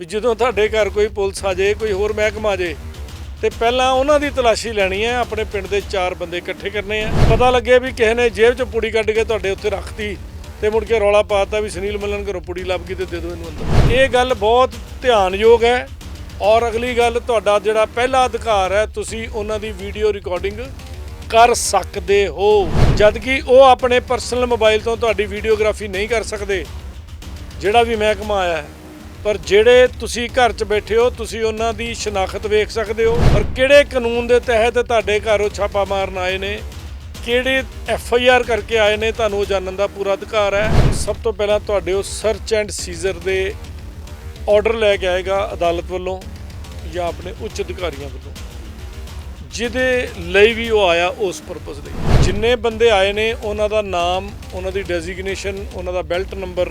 ਵੀ ਜਦੋਂ ਤੁਹਾਡੇ ਘਰ ਕੋਈ ਪੁਲਿਸ ਆ ਜੇ, ਕੋਈ ਹੋਰ ਮਹਿਕਮਾ ਆ ਜੇ, ਤੇ ਪਹਿਲਾਂ ਉਹਨਾਂ ਦੀ ਤਲਾਸ਼ੀ ਲੈਣੀ ਹੈ, ਆਪਣੇ ਪਿੰਡ ਦੇ ਚਾਰ ਬੰਦੇ ਇਕੱਠੇ ਕਰਨੇ ਆ। ਪਤਾ ਲੱਗੇ ਵੀ ਕਿਸੇ ਨੇ ਜੇਬ 'ਚ ਪੁੜੀ ਕੱਢ ਕੇ ਤੁਹਾਡੇ ਉੱਤੇ ਰੱਖਤੀ ਤੇ ਮੁੜ ਕੇ ਰੌਲਾ ਪਾਤਾ ਵੀ ਸੁਨੀਲ ਮੱਲਨ ਘਰੋਂ ਪੁੜੀ ਲੱਭ ਗਈ ਤੇ ਦੇ ਦਿਓ ਇਹਨੂੰ ਅੰਦਰ। ਇਹ ਗੱਲ ਬਹੁਤ ਧਿਆਨਯੋਗ ਹੈ ਔਰ ਅਗਲੀ ਗੱਲ, ਤੁਹਾਡਾ ਜਿਹੜਾ ਪਹਿਲਾ ਅਧਿਕਾਰ ਹੈ, ਤੁਸੀਂ ਉਹਨਾਂ ਦੀ ਵੀਡੀਓ ਰਿਕਾਰਡਿੰਗ ਕਰ ਸਕਦੇ ਹੋ। ਜਦਕਿ ਉਹ ਆਪਣੇ ਪਰਸਨਲ ਮੋਬਾਈਲ ਤੋਂ ਤੁਹਾਡੀ ਵੀਡੀਓਗ੍ਰਾਫੀ ਨਹੀਂ ਕਰ ਸਕਦੇ, ਜਿਹੜਾ ਵੀ ਮਹਿਕਮਾ ਆਇਆ ਹੈ। ਪਰ ਜਿਹੜੇ ਤੁਸੀਂ ਘਰ 'ਚ ਬੈਠੇ ਹੋ, ਤੁਸੀਂ ਉਹਨਾਂ ਦੀ ਸ਼ਨਾਖਤ ਵੇਖ ਸਕਦੇ ਹੋ। ਔਰ ਕਿਹੜੇ ਕਾਨੂੰਨ ਦੇ ਤਹਿਤ ਤੁਹਾਡੇ ਘਰੋਂ ਛਾਪਾ ਮਾਰਨ ਆਏ ਨੇ? ਕਿਹੜੇ ਐਫ ਆਈ ਆਰ ਕਰਕੇ ਆਏ ਨੇ? ਤੁਹਾਨੂੰ ਉਹ ਜਾਣਨ ਦਾ ਪੂਰਾ ਅਧਿਕਾਰ ਹੈ। ਸਭ ਤੋਂ ਪਹਿਲਾਂ ਤੁਹਾਡੇ ਉਹ ਸਰਚ ਐਂਡ ਸੀਜ਼ਰ ਦੇ ਆਰਡਰ ਲੈ ਕੇ ਆਏਗਾ ਅਦਾਲਤ ਵੱਲੋਂ ਜਾਂ ਆਪਣੇ ਉੱਚ ਅਧਿਕਾਰੀਆਂ ਵੱਲੋਂ। ਜਿਹਦੇ ਲਈ ਵੀ ਉਹ ਆਇਆ ਉਸ ਪਰਪਸ ਲਈ। ਜਿੰਨੇ ਬੰਦੇ ਆਏ ਨੇ, ਉਹਨਾਂ ਦਾ ਨਾਮ, ਉਹਨਾਂ ਦੀ ਡੈਜ਼ਿਗਨੇਸ਼ਨ ਉਹਨਾਂ ਦਾ ਬੈਲਟ ਨੰਬਰ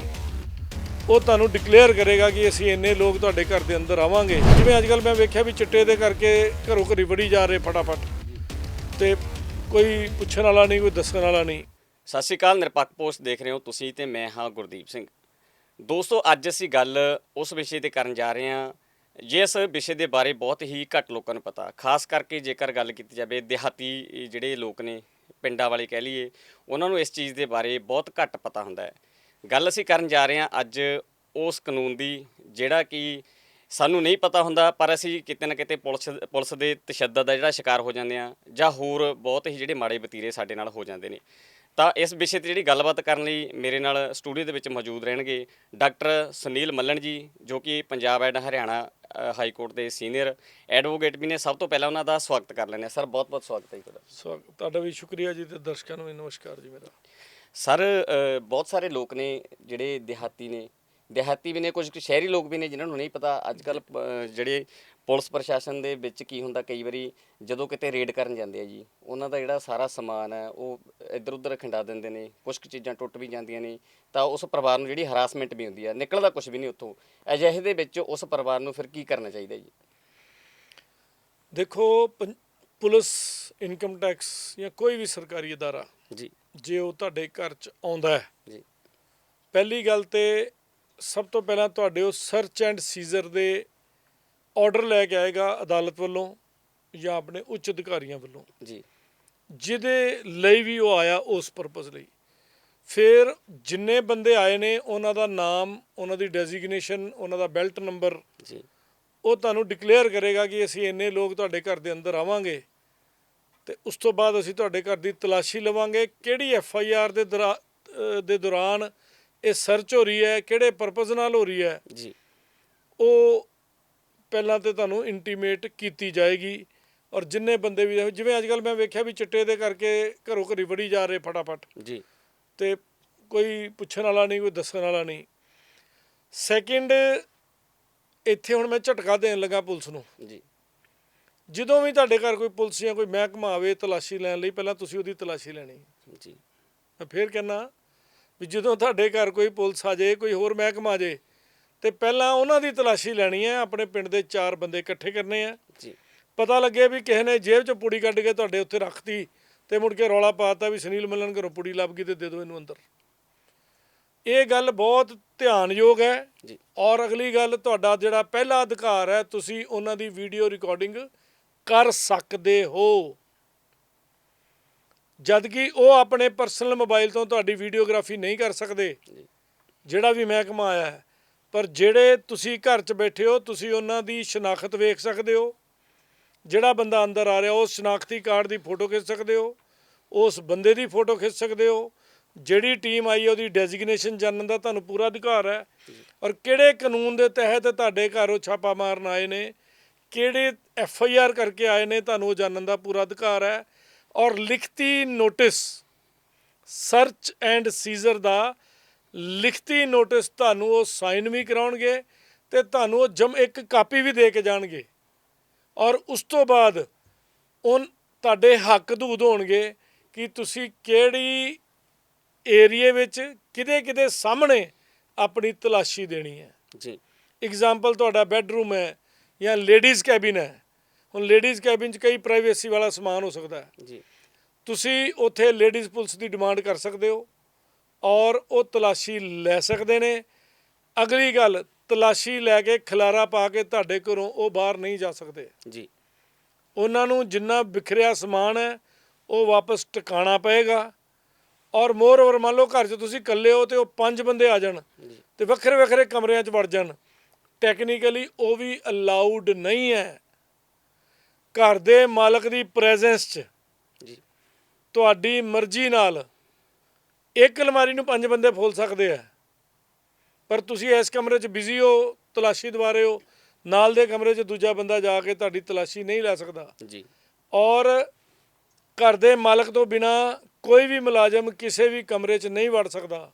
ਉਹ ਤੁਹਾਨੂੰ ਡਿਕਲੇਅਰ ਕਰੇਗਾ ਕਿ ਅਸੀਂ ਇੰਨੇ ਲੋਕ ਤੁਹਾਡੇ ਘਰ ਦੇ ਅੰਦਰ ਆਵਾਂਗੇ। ਜਿਵੇਂ ਅੱਜ ਕੱਲ ਮੈਂ ਵੇਖਿਆ ਵੀ ਚਿੱਟੇ ਦੇ ਕਰਕੇ ਘਰੋਂ ਘਰੀ ਵੜੀ ਜਾ ਰਹੇ ਫਟਾਫਟ। ਤੇ ਕੋਈ ਪੁੱਛਣ ਵਾਲਾ ਨਹੀਂ, ਕੋਈ ਦੱਸਣ ਵਾਲਾ ਨਹੀਂ। ਸਤਿ ਸ਼੍ਰੀ ਅਕਾਲ, ਨਿਰਪੱਖ ਪੋਸਟ ਦੇਖ ਰਹੇ ਹੋ ਤੁਸੀਂ ਤੇ ਮੈਂ ਹਾਂ ਗੁਰਦੀਪ ਸਿੰਘ। ਦੋਸਤੋ, ਅੱਜ ਅਸੀਂ ਗੱਲ ਉਸ ਵਿਸ਼ੇ ਤੇ ਕਰਨ ਜਾ ਰਹੇ ਹਾਂ, ਜਿਸ ਵਿਸ਼ੇ ਦੇ ਬਾਰੇ ਬਹੁਤ ਹੀ ਘੱਟ ਲੋਕਾਂ ਨੂੰ ਪਤਾ। ਖਾਸ ਕਰਕੇ ਜੇਕਰ ਗੱਲ ਕੀਤੀ ਜਾਵੇ ਦਿਹਾਤੀ ਜਿਹੜੇ ਲੋਕ ਨੇ, ਪਿੰਡਾਂ ਵਾਲੇ ਕਹਿ ਲਈਏ, ਉਹਨਾਂ ਨੂੰ ਇਸ ਚੀਜ਼ ਦੇ ਬਾਰੇ ਬਹੁਤ ਘੱਟ ਪਤਾ ਹੁੰਦਾ ਹੈ। ਗੱਲ ਅਸੀਂ ਕਰਨ ਜਾ ਰਹੇ ਹਾਂ ਅੱਜ ਉਸ ਕਾਨੂੰਨ ਦੀ, ਜਿਹੜਾ ਕਿ ਸਾਨੂੰ ਨਹੀਂ ਪਤਾ ਹੁੰਦਾ, ਪਰ ਅਸੀਂ ਕਿਤੇ ਨਾ ਕਿਤੇ ਪੁਲਿਸ ਪੁਲਿਸ ਦੇ ਤਸ਼ੱਦਦ ਦਾ ਜਿਹੜਾ ਸ਼ਿਕਾਰ ਹੋ ਜਾਂਦੇ ਆ ਜਾਂ ਹੋਰ ਬਹੁਤ ਹੀ ਜਿਹੜੇ ਮਾੜੇ ਵਤੀਰੇ ਸਾਡੇ ਨਾਲ ਹੋ ਜਾਂਦੇ ਨੇ। ਤਾਂ ਇਸ ਵਿਸ਼ੇ ਤੇ ਜਿਹੜੀ ਗੱਲਬਾਤ ਕਰਨ ਲਈ ਮੇਰੇ ਨਾਲ ਸਟੂਡੀਓ ਦੇ ਵਿੱਚ ਮੌਜੂਦ ਰਹਿਣਗੇ ਡਾਕਟਰ ਸੁਨੀਲ ਮੱਲਣ ਜੀ, ਜੋ ਕਿ Punjab and Haryana high court ਦੇ ਸੀਨੀਅਰ ਐਡਵੋਕੇਟ ਵੀ ਨੇ। ਸਭ ਤੋਂ ਪਹਿਲਾਂ ਉਹਨਾਂ ਦਾ ਸਵਾਗਤ ਕਰ ਲੈਂਦੇ ਹਾਂ। ਸਰ ਬਹੁਤ ਬਹੁਤ ਸਵਾਗਤ ਹੈ ਜੀ ਤੁਹਾਡਾ। ਸੋ ਤੁਹਾਡਾ ਵੀ ਸ਼ੁਕਰੀਆ ਜੀ ਤੇ ਦਰਸ਼ਕਾਂ ਨੂੰ ਵੀ ਨਮਸਕਾਰ ਜੀ ਮੇਰਾ। ਸਰ ਅ, ਬਹੁਤ ਸਾਰੇ ਲੋਕ ਨੇ ਜਿਹੜੇ ਦਿਹਾਤੀ ਨੇ। ਦਿਹਾਤੀ ਵੀ ਨੇ ਕੁਝ ਕੁ ਸ਼ਹਿਰੀ ਲੋਕ ਵੀ ਨੇ ਜਿਨ੍ਹਾਂ ਨੂੰ ਨਹੀਂ ਪਤਾ ਅੱਜ ਕੱਲ ਜਿਹੜੇ ਪੁਲਿਸ ਪ੍ਰਸ਼ਾਸਨ ਦੇ ਵਿੱਚ ਕੀ ਹੁੰਦਾ ਕਈ ਵਾਰੀ ਜਦੋਂ ਕਿਤੇ ਰੇਡ ਕਰਨ ਜਾਂਦੇ ਆ ਜੀ ਉਹਨਾਂ ਦਾ ਜਿਹੜਾ ਸਾਰਾ ਸਮਾਨ ਹੈ ਉਹ ਇੱਧਰ ਉੱਧਰ ਖਿੰਡਾ ਦਿੰਦੇ ਨੇ ਕੁਝ ਕੁ ਚੀਜ਼ਾਂ ਟੁੱਟ ਵੀ ਜਾਂਦੀਆਂ ਨੇ ਤਾਂ ਉਸ ਪਰਿਵਾਰ ਨੂੰ ਜਿਹੜੀ ਹਰਾਸਮੈਂਟ ਵੀ ਹੁੰਦੀ ਹੈ ਨਿਕਲਦਾ ਕੁਝ ਵੀ ਨਹੀਂ ਉੱਥੋਂ। ਅਜਿਹੇ ਦੇ ਵਿੱਚ ਉਸ ਪਰਿਵਾਰ ਨੂੰ ਫਿਰ ਕੀ ਕਰਨਾ ਚਾਹੀਦਾ ਜੀ? ਦੇਖੋ ਪੰ- ਪੁਲਿਸ ਇਨਕਮ ਟੈਕਸ ਜਾਂ ਕੋਈ ਵੀ ਸਰਕਾਰੀ ਅਦਾਰਾ ਜੀ। ਜੇ ਉਹ ਤੁਹਾਡੇ ਘਰ 'ਚ ਆਉਂਦਾ ਹੈ। ਜੀ। ਪਹਿਲੀ ਗੱਲ ਤੇ ਸਭ ਤੋਂ ਪਹਿਲਾਂ ਤੁਹਾਡੇ ਉਹ ਸਰਚ ਐਂਡ ਸੀਜ਼ਰ ਦੇ ਆਰਡਰ ਲੈ ਕੇ ਆਏਗਾ ਅਦਾਲਤ ਵੱਲੋਂ ਜਾਂ ਆਪਣੇ ਉੱਚ ਅਧਿਕਾਰੀਆਂ ਵੱਲੋਂ। ਜੀ। ਜਿਹਦੇ ਲਈ ਵੀ ਉਹ ਆਇਆ ਉਸ ਪਰਪਸ ਲਈ। ਫਿਰ ਜਿੰਨੇ ਬੰਦੇ ਆਏ ਨੇ ਉਹਨਾਂ ਦਾ ਨਾਮ ਉਹਨਾਂ ਦੀ ਡੈਜ਼ਿਗਨੇਸ਼ਨ ਉਹਨਾਂ ਦਾ ਬੈਲਟ ਨੰਬਰ ਜੀ। ਉਹ ਤੁਹਾਨੂੰ ਡਿਕਲੇਅਰ ਕਰੇਗਾ ਕਿ ਅਸੀਂ ਇੰਨੇ ਲੋਕ ਤੁਹਾਡੇ ਘਰ ਦੇ ਅੰਦਰ ਆਵਾਂਗੇ। ਤੇ ਉਸ ਤੋਂ ਬਾਅਦ ਅਸੀਂ ਤੁਹਾਡੇ ਘਰ ਦੀ ਤਲਾਸ਼ੀ ਲਵਾਂਗੇ ਕਿਹੜੀ ਐਫ ਆਈ ਆਰ ਦੇ ਦੇ ਦੌਰਾਨ ਇਹ ਸਰਚ ਹੋ ਰਹੀ ਹੈ ਕਿਹੜੇ ਪਰਪਸ ਨਾਲ ਹੋ ਰਹੀ ਹੈ। ਜੀ। ਉਹ ਪਹਿਲਾਂ ਤੇ ਤੁਹਾਨੂੰ ਇੰਟੀਮੇਟ ਕੀਤੀ ਜਾਏਗੀ ਔਰ ਜਿੰਨੇ ਬੰਦੇ ਵੀ ਜਿਵੇਂ ਅੱਜ ਕੱਲ ਮੈਂ ਵੇਖਿਆ ਵੀ ਚਿੱਟੇ ਦੇ ਕਰਕੇ ਘਰੋਂ ਘਰੀ ਵੜੀ ਜਾ ਰਹੇ ਫਟਾਫਟ। ਜੀ। ਤੇ ਕੋਈ ਪੁੱਛਣ ਵਾਲਾ ਨਹੀਂ ਕੋਈ ਦੱਸਣ ਵਾਲਾ ਨਹੀਂ। ਸੈਕਿੰਡ ਇੱਥੇ ਹੁਣ ਮੈਂ ਝਟਕਾ ਦੇਣ ਲੱਗਾ ਪੁਲਿਸ ਨੂੰ। ਜੀ। ਜਦੋਂ ਵੀ ਤੁਹਾਡੇ ਘਰ ਕੋਈ ਪੁਲਿਸ ਜਾਂ ਕੋਈ ਮਹਿਕਮਾ ਆਵੇ ਤਲਾਸ਼ੀ ਲੈਣ ਲਈ ਪਹਿਲਾਂ ਤੁਸੀਂ ਉਹਦੀ ਤਲਾਸ਼ੀ ਲੈਣੀ ਜੀ। ਮੈਂ ਫੇਰ ਕਹਿੰਦਾ ਵੀ ਜਦੋਂ ਤੁਹਾਡੇ ਘਰ ਕੋਈ ਪੁਲਿਸ ਆ ਜੇ ਕੋਈ ਹੋਰ ਮਹਿਕਮਾ ਆ ਜੇ ਤੇ ਪਹਿਲਾਂ ਉਹਨਾਂ ਦੀ ਤਲਾਸ਼ੀ ਲੈਣੀ ਹੈ ਆਪਣੇ ਪਿੰਡ ਦੇ ਚਾਰ ਬੰਦੇ ਇਕੱਠੇ ਕਰਨੇ ਆ। ਜੀ। ਪਤਾ ਲੱਗੇ ਵੀ ਕਿਸੇ ਨੇ ਜੇਬ 'ਚ ਪੁੜੀ ਕੱਢ ਕੇ ਤੁਹਾਡੇ ਉੱਤੇ ਰੱਖਤੀ ਤੇ ਮੁੜ ਕੇ ਰੌਲਾ ਪਾਤਾ ਵੀ ਸੁਨੀਲ ਮੱਲਨ ਘਰੋਂ ਪੁੜੀ ਲੱਭ ਗਈ ਤੇ ਦੇ ਦਿਓ ਇਹਨੂੰ ਅੰਦਰ। ਇਹ ਗੱਲ ਬਹੁਤ ਧਿਆਨਯੋਗ ਹੈ ਜੀ। ਔਰ ਅਗਲੀ ਗੱਲ ਤੁਹਾਡਾ ਜਿਹੜਾ ਪਹਿਲਾ ਅਧਿਕਾਰ ਹੈ ਤੁਸੀਂ ਉਹਨਾਂ ਦੀ ਵੀਡੀਓ ਰਿਕਾਰਡਿੰਗ ਕਰ ਸਕਦੇ ਹੋ। ਜਦ ਕਿ ਉਹ ਆਪਣੇ ਪਰਸਨਲ ਮੋਬਾਈਲ ਤੋਂ ਤੁਹਾਡੀ ਵੀਡੀਓਗ੍ਰਾਫੀ ਨਹੀਂ ਕਰ ਸਕਦੇ ਜਿਹੜਾ ਵੀ ਮਹਿਕਮਾ ਆਇਆ ਹੈ। ਪਰ ਜਿਹੜੇ ਤੁਸੀਂ ਘਰ 'ਚ ਬੈਠੇ ਹੋ ਤੁਸੀਂ ਉਹਨਾਂ ਦੀ ਸ਼ਨਾਖਤ ਵੇਖ ਸਕਦੇ ਹੋ। ਜਿਹੜਾ ਬੰਦਾ ਅੰਦਰ ਆ ਰਿਹਾ ਉਸ ਸ਼ਨਾਖਤੀ ਕਾਰਡ ਦੀ ਫੋਟੋ ਖਿੱਚ ਸਕਦੇ ਹੋ। ਉਸ ਬੰਦੇ ਦੀ ਫੋਟੋ ਖਿੱਚ ਸਕਦੇ ਹੋ। ਜਿਹੜੀ ਟੀਮ ਆਈ ਹੈ ਉਹਦੀ ਡੈਜ਼ਿਗਨੇਸ਼ਨ ਜਾਣਨ ਦਾ ਤੁਹਾਨੂੰ ਪੂਰਾ ਅਧਿਕਾਰ ਹੈ। ਔਰ ਕਿਹੜੇ ਕਾਨੂੰਨ ਦੇ ਤਹਿਤ ਤੁਹਾਡੇ ਘਰ ਉਹ ਛਾਪਾ ਮਾਰਨ ਆਏ ਨੇ ਕਿਹੜੇ ਐਫ ਆਈ ਆਰ ਕਰਕੇ ਆਏ ਨੇ ਤੁਹਾਨੂੰ ਉਹ ਜਾਣਨ ਦਾ ਪੂਰਾ ਅਧਿਕਾਰ ਹੈ। ਔਰ ਲਿਖਤੀ ਨੋਟਿਸ ਸਰਚ ਐਂਡ ਸੀਜ਼ਰ ਦਾ ਲਿਖਤੀ ਨੋਟਿਸ ਤੁਹਾਨੂੰ ਉਹ ਸਾਈਨ ਵੀ ਕਰਾਉਣਗੇ ਤੇ ਤੁਹਾਨੂੰ ਉਹ ਜਮ ਇੱਕ ਕਾਪੀ ਵੀ ਦੇ ਕੇ ਜਾਣਗੇ। ਔਰ ਉਸ ਤੋਂ ਬਾਅਦ ਉਹ ਤੁਹਾਡੇ ਹੱਕ ਦੂਦ ਹੋਣਗੇ ਕਿ ਤੁਸੀਂ ਕਿਹੜੀ ਏਰੀਏ ਵਿੱਚ ਕਿਤੇ ਕਿਤੇ ਸਾਹਮਣੇ ਆਪਣੀ ਤਲਾਸ਼ੀ ਦੇਣੀ ਹੈ। ਜੀ। ਐਗਜ਼ਾਮਪਲ ਤੁਹਾਡਾ ਬੈੱਡਰੂਮ ਹੈ। ਜਾਂ ਲੇਡੀਜ਼ ਕੈਬਿਨ ਹੈ। ਹੁਣ ਲੇਡੀਜ਼ ਕੈਬਿਨ 'ਚ ਕਈ ਪ੍ਰਾਈਵੇਸੀ ਵਾਲਾ ਸਮਾਨ ਹੋ ਸਕਦਾ ਹੈ। ਜੀ। ਤੁਸੀਂ ਉੱਥੇ ਲੇਡੀਜ਼ ਪੁਲਿਸ ਦੀ ਡਿਮਾਂਡ ਕਰ ਸਕਦੇ ਹੋ ਔਰ ਉਹ ਤਲਾਸ਼ੀ ਲੈ ਸਕਦੇ ਨੇ। ਅਗਲੀ ਗੱਲ ਤਲਾਸ਼ੀ ਲੈ ਕੇ ਖਲਾਰਾ ਪਾ ਕੇ ਤੁਹਾਡੇ ਘਰੋਂ ਉਹ ਬਾਹਰ ਨਹੀਂ ਜਾ ਸਕਦੇ। ਜੀ। ਉਹਨਾਂ ਨੂੰ ਜਿੰਨਾ ਵਿਖਰਿਆ ਸਮਾਨ ਹੈ ਉਹ ਵਾਪਸ ਟਿਕਾਣਾ ਪਏਗਾ ਔਰ ਮੋਰ ਓਵਰ ਮੰਨ ਲਓ ਘਰ 'ਚ ਤੁਸੀਂ ਇਕੱਲੇ ਹੋ ਤੇ ਉਹ ਪੰਜ ਬੰਦੇ ਆ ਜਾਣ ਤੇ ਵੱਖਰੇ ਵੱਖਰੇ ਕਮਰਿਆਂ 'ਚ ਵੜ ਜਾਣ। ਟੈਕਨੀਕਲੀ ਉਹ ਵੀ ਅਲਾਉਡ ਨਹੀਂ ਹੈ ਘਰ ਦੇ ਮਾਲਕ ਦੀ ਪ੍ਰੈਜ਼ੈਂਸ 'ਚ। ਜੀ। ਤੁਹਾਡੀ ਮਰਜ਼ੀ ਨਾਲ ਇੱਕ ਅਲਮਾਰੀ ਨੂੰ ਪੰਜ ਬੰਦੇ ਫੋਲ ਸਕਦੇ ਆ। ਪਰ ਤੁਸੀਂ ਇਸ ਕਮਰੇ 'ਚ ਬਿਜ਼ੀ ਹੋ ਤਲਾਸ਼ੀ ਦਵਾ ਰਹੇ ਹੋ ਨਾਲ ਦੇ ਕਮਰੇ 'ਚ ਦੂਜਾ ਬੰਦਾ ਜਾ ਕੇ ਤੁਹਾਡੀ ਤਲਾਸ਼ੀ ਨਹੀਂ ਲੈ ਸਕਦਾ। ਜੀ। ਔਰ ਘਰ ਦੇ ਮਾਲਕ ਤੋਂ ਬਿਨਾ ਕੋਈ ਵੀ ਮੁਲਾਜ਼ਮ ਕਿਸੇ ਵੀ ਕਮਰੇ 'ਚ ਨਹੀਂ ਵੜ ਸਕਦਾ।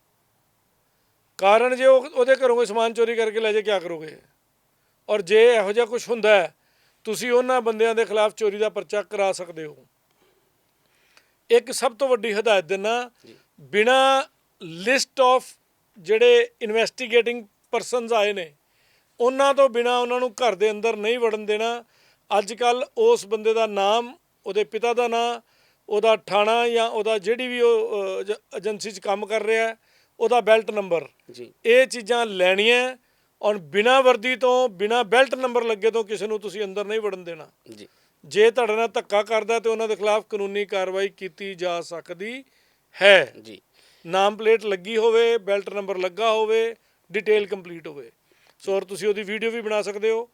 ਕਾਰਨ ਜੇ ਉਹ ਉਹਦੇ ਘਰੋਂ ਕੋਈ ਸਮਾਨ ਚੋਰੀ ਕਰਕੇ ਲੈ ਜਾ ਕੀ ਕਰੋਗੇ? ਔਰ ਜੇ ਇਹੋ ਜਿਹਾ ਕੁਝ ਹੁੰਦਾ ਤੁਸੀਂ ਉਹਨਾਂ ਬੰਦਿਆਂ ਦੇ ਖਿਲਾਫ ਚੋਰੀ ਦਾ ਪਰਚਾ ਕਰਾ ਸਕਦੇ ਹੋ। ਇੱਕ ਸਭ ਤੋਂ ਵੱਡੀ ਹਦਾਇਤ ਦਿਨਾ ਬਿਨਾ ਲਿਸਟ ਆਫ ਜਿਹੜੇ ਇਨਵੈਸਟੀਗੇਟਿੰਗ ਪਰਸਨਸ ਆਏ ਨੇ, ਉਹਨਾਂ ਤੋਂ ਬਿਨਾ ਉਹਨਾਂ ਨੂੰ ਘਰ ਦੇ ਅੰਦਰ ਨਹੀਂ ਵੜਨ ਦੇਣਾ। ਅੱਜ ਕੱਲ ਉਸ ਬੰਦੇ ਦਾ ਨਾਮ, ਉਹਦੇ ਪਿਤਾ ਦਾ ਨਾਮ ਉਹਦਾ ਥਾਣਾ ਜਾਂ ਉਹਦਾ ਜਿਹੜੀ ਵੀ ਉਹ ਏਜੰਸੀ 'ਚ ਕੰਮ ਕਰ ਰਿਹਾ ਉਹਦਾ ਬੈਲਟ ਨੰਬਰ। ਜੀ। ਇਹ ਚੀਜ਼ਾਂ ਲੈਣੀਆਂ ਔਰ ਬਿਨਾ ਵਰਦੀ ਤੋਂ ਬਿਨਾ ਬੈਲਟ ਨੰਬਰ ਲੱਗੇ ਤੋਂ ਕਿਸੇ ਨੂੰ ਤੁਸੀਂ ਅੰਦਰ ਨਹੀਂ ਵੜਨ ਦੇਣਾ। ਜੀ। ਜੇ ਤੁਹਾਡੇ ਨਾਲ ਧੱਕਾ ਕਰਦਾ ਤੇ ਉਹਨਾਂ ਦੇ ਖਿਲਾਫ ਕਾਨੂੰਨੀ ਕਾਰਵਾਈ ਕੀਤੀ ਜਾ ਸਕਦੀ ਹੈ। ਜੀ। ਨਾਮ ਪਲੇਟ ਲੱਗੀ ਹੋਵੇ ਬੈਲਟ ਨੰਬਰ ਲੱਗਾ ਹੋਵੇ ਡਿਟੇਲ ਕੰਪਲੀਟ ਹੋਵੇ। ਸੋ ਔਰ ਤੁਸੀਂ ਉਹਦੀ ਵੀਡੀਓ ਵੀ ਬਣਾ ਸਕਦੇ ਹੋ।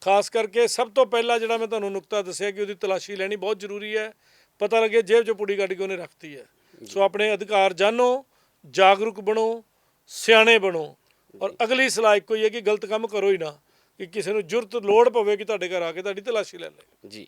ਖਾਸ ਕਰਕੇ ਸਭ ਤੋਂ ਪਹਿਲਾਂ ਜਿਹੜਾ ਮੈਂ ਤੁਹਾਨੂੰ ਨੁਕਤਾ ਦੱਸਿਆ ਕਿ ਉਹਦੀ ਤਲਾਸ਼ੀ ਲੈਣੀ ਬਹੁਤ ਜ਼ਰੂਰੀ ਹੈ। ਪਤਾ ਲੱਗੇ ਜੇਬ 'ਚ ਪੁੜੀ ਕੱਢ ਕੇ ਉਹਨੇ ਰੱਖਤੀ ਹੈ। ਸੋ ਆਪਣੇ ਅਧਿਕਾਰ ਜਾਣੋ। ਜਾਗਰੂਕ ਬਣੋ, ਸਿਆਣੇ ਬਣੋ। ਔਰ ਅਗਲੀ ਸਲਾਹ ਇੱਕੋ ਹੀ ਹੈ ਕਿ ਗਲਤ ਕੰਮ ਕਰੋ ਹੀ ਨਾ, ਕਿ ਕਿਸੇ ਨੂੰ ਜੁਰਤ, ਲੋੜ ਪਵੇ ਕਿ ਤੁਹਾਡੇ ਘਰ ਆ ਕੇ ਤੁਹਾਡੀ ਤਲਾਸ਼ੀ ਲੈ ਲੈ ਜੀ।